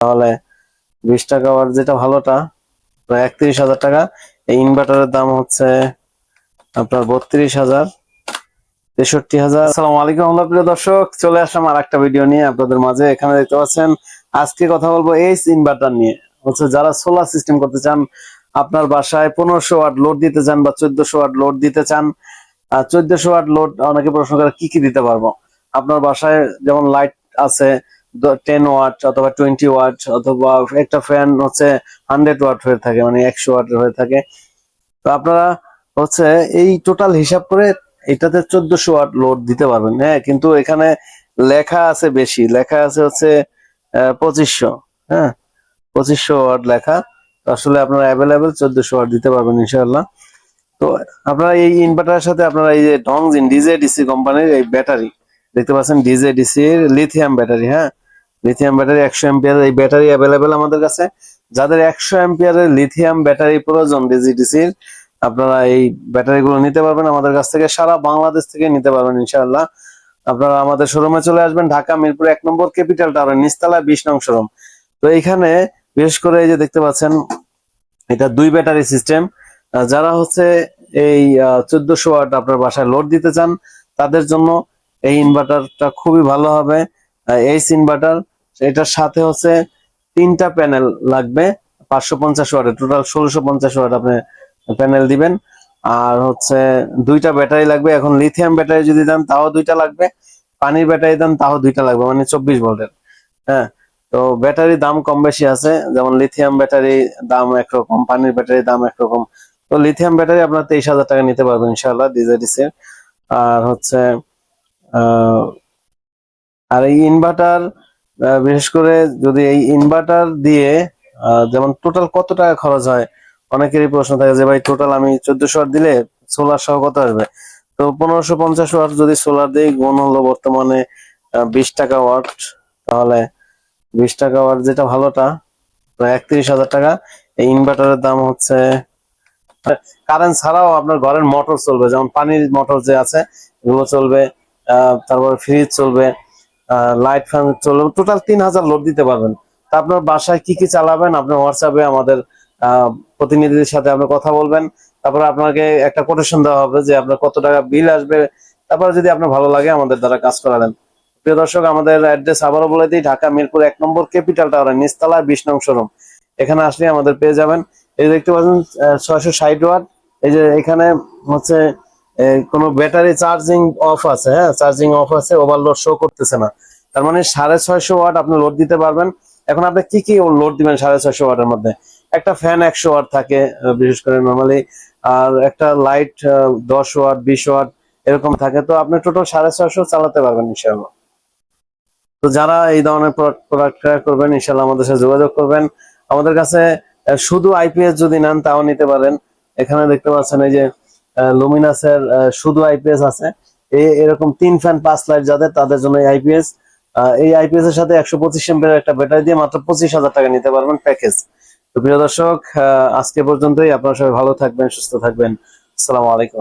তাহলে বিশ টাকা ওয়াট যেটা ভালোটা, প্রায় একত্রিশ হাজার টাকা। এই ইনভার্টারের দাম হচ্ছে আপনার বত্রিশ হাজার তেষট্টি হাজার। আসসালামু আলাইকুম আমরা প্রিয় দর্শক, চলে আসলাম আর একটা ভিডিও নিয়ে আপনাদের মাঝে। এখানে দেখতে পাচ্ছেন, আজকে কথা বলব এইচ ইনভার্টার নিয়ে। হচ্ছে যারা সোলার সিস্টেম করতে চান, আপনার বাসায় পনেরোশো ওয়াট লোড দিতে চান বা চোদ্দশো ওয়াট লোড দিতে চান, আর চোদ্দশো ওয়াট লোড অনেকে প্রশ্ন করে, কি কি দিতে পারব? আপনার বাসায় যেমন লাইট আছে টেন ওয়াট অথবা টোয়েন্টি ওয়াট অথবা একটা ফ্যান হচ্ছে হান্ড্রেড ওয়াট হয়ে থাকে মানে একশো ওয়াট হয়ে থাকে। তো আপনারা হচ্ছে এই টোটাল হিসাব করে এটাতে চোদ্দশো ওয়াট লোড দিতে পারবেন হ্যাঁ? কিন্তু এখানে লেখা আছে বেশি, লেখা আছে হচ্ছে পঁচিশশো হ্যাঁ? পঁচিশশো ওয়াট লেখা আসলে আপনারা অ্যাভেলেবেল চোদ্দশো ওয়াট দিতে পারবেন ইনশাআল্লাহ। তো আপনারা এই ইনভার্টারের সাথে আপনারা এই যে ডংজিন ডিজে ডিসি কোম্পানির এই ব্যাটারি দেখতে পাচ্ছেন ডিজে ডিসি লিথিয়াম ব্যাটারি হ্যাঁ? লিথিয়াম ব্যাটারি একশো এম্পিয়ার এই ব্যাটারি অ্যাভেলেবেল আমাদের কাছে। যাদের একশো এম্পিয়ারের লিথিয়াম ব্যাটারি প্রয়োজন ডিজিডিসির আপনারা এই ব্যাটারি গুলো নিতে পারবেন আমাদের কাছ থেকে, সারা বাংলাদেশ থেকে নিতে পারবেন ইনশাআল্লাহ। আপনারা আমাদের শোরুমে চলে আসবেন, ঢাকা মিরপুর এক নম্বর ক্যাপিটাল টাওয়ার নিচতলা বিশ নং শোরুম তো এইখানে বিশেষ করে এই যে দেখতে পাচ্ছেন, এটা দুই ব্যাটারি সিস্টেম যারা হচ্ছে এই চোদ্দশো ওয়াট আপনার বাসায় লোড দিতে চান, তাদের জন্য এই ইনভার্টারটা খুবই ভালো হবে। এইচ ইনভার্টার এটার সাথে হচ্ছে তিনটা প্যানেল লাগবে, পাঁচশো পঞ্চাশ ওয়াটের টোটাল ষোলোশো পঞ্চাশ ওয়াট আপনি প্যানেল দিবেন। আর হচ্ছে দুইটা ব্যাটারি লাগবে, এখন লিথিয়াম ব্যাটারি যদি দেন তাও দুইটা লাগবে, পানির ব্যাটারি দেন তাও দুইটা লাগবে মানে চব্বিশ ভোল্টের। হ্যাঁ তো ব্যাটারি দাম কম বেশি আছে, যেমন লিথিয়াম ব্যাটারি দাম একরকম, পানির ব্যাটারি দাম একরকম। তো লিথিয়াম ব্যাটারি আপনার তেইশ হাজার টাকা নিতে পারবেন ইনশাল্লাহ ডিজেডিসের আর হচ্ছে আর এই ইনভার্টার বিশেষ করে যদি এই ইনভার্টার দিয়ে যেমন টোটাল কত টাকা খরচ হয়? অনেকেরই প্রশ্ন থাকে যে, ভাই টোটাল আমি চোদ্দশো ওয়াট দিলে সোলার সহ কত আসবে? তো পনেরোশো পঞ্চাশ ওয়াট যদি সোলার দিই গুণ হলো বর্তমানে বিশ টাকা ওয়াট তাহলে বিশ টাকা ওয়াট যেটা ভালোটা, প্রায় একত্রিশ হাজার টাকা। এই ইনভার্টারের দাম হচ্ছে কারেন্ট ছাড়াও আপনার ঘরের মোটর চলবে, যেমন পানির মোটর যে আছে, এগুলো চলবে তারপর ফ্রিজ চলবে। লাইট ফ্যান চলবে। টোটাল তিন হাজার লোড দিতে পারবেন। তা আপনার বাসায় কি কি চালাবেন? আপনার হোয়াটসঅ্যাপে আমাদের প্রতিনিধিদের সাথে আপনি কথা বলবেন। তারপরে আপনাকে একটা কোটেশন দেওয়া হবে যে আপনার কত টাকা বিল আসবে। তারপরে যদি আপনার ভালো লাগে আমাদের দ্বারা কাজ করালেন প্রিয় দর্শক, আমাদের অ্যাড্রেস আবারও বলে দিই, ঢাকা মিরপুর এক নম্বর ক্যাপিটাল টাওয়ার নিচতলা বিশ নং শোরুম এখানে আসলে আমাদের পেয়ে যাবেন। এই দেখতে পাচ্ছেন ছয়শো ষাট ওয়াট। এই যে এখানে হচ্ছে কোনো ব্যাটারি চার্জিং অফ আছে হ্যাঁ? চার্জিং অফ আছে ওভারলোড শো করতেছে না। তার মানে সাড়ে ছয়শো ওয়াট আপনি লোড দিতে পারবেন। এখন আপনি কি কি লোড দিবেন সাড়ে ছয়শো ওয়াটের মধ্যে? একটা ফ্যান একশো ওয়াট থাকে বিশেষ করে নর্মালি আর একটা লাইট দশ ওয়াট, বিশ ওয়াট এরকম থাকে। তো আপনি টোটাল সাড়ে ছয়শো চালাতে পারবেন ইনশাল্লাহ তো যারা এই ধরনের প্রোডাক্ট প্রোডাক্ট ক্রয় করবেন ইনশাল্লাহ আমাদের সাথে যোগাযোগ করবেন। আমাদের কাছে শুধু আইপিএস যদি নেন, তাও নিতে পারেন। এখানে দেখতে পাচ্ছেন এই যে লুমিনাসের শুধু আইপিএস আছে। এই এরকম তিন ফ্যান পাঁচ লাইট যাদের, তাদের জন্য আইপিএস এই আইপিএস এর সাথে একশো পঁচিশ এমপের একটা ব্যাটারি দিয়ে মাত্র পঁচিশ হাজার টাকা নিতে পারবেন প্যাকেজ তো প্রিয় দর্শক আজকে পর্যন্তই। আপনারা সবাই ভালো থাকবেন, সুস্থ থাকবেন। আসসালামু আলাইকুম।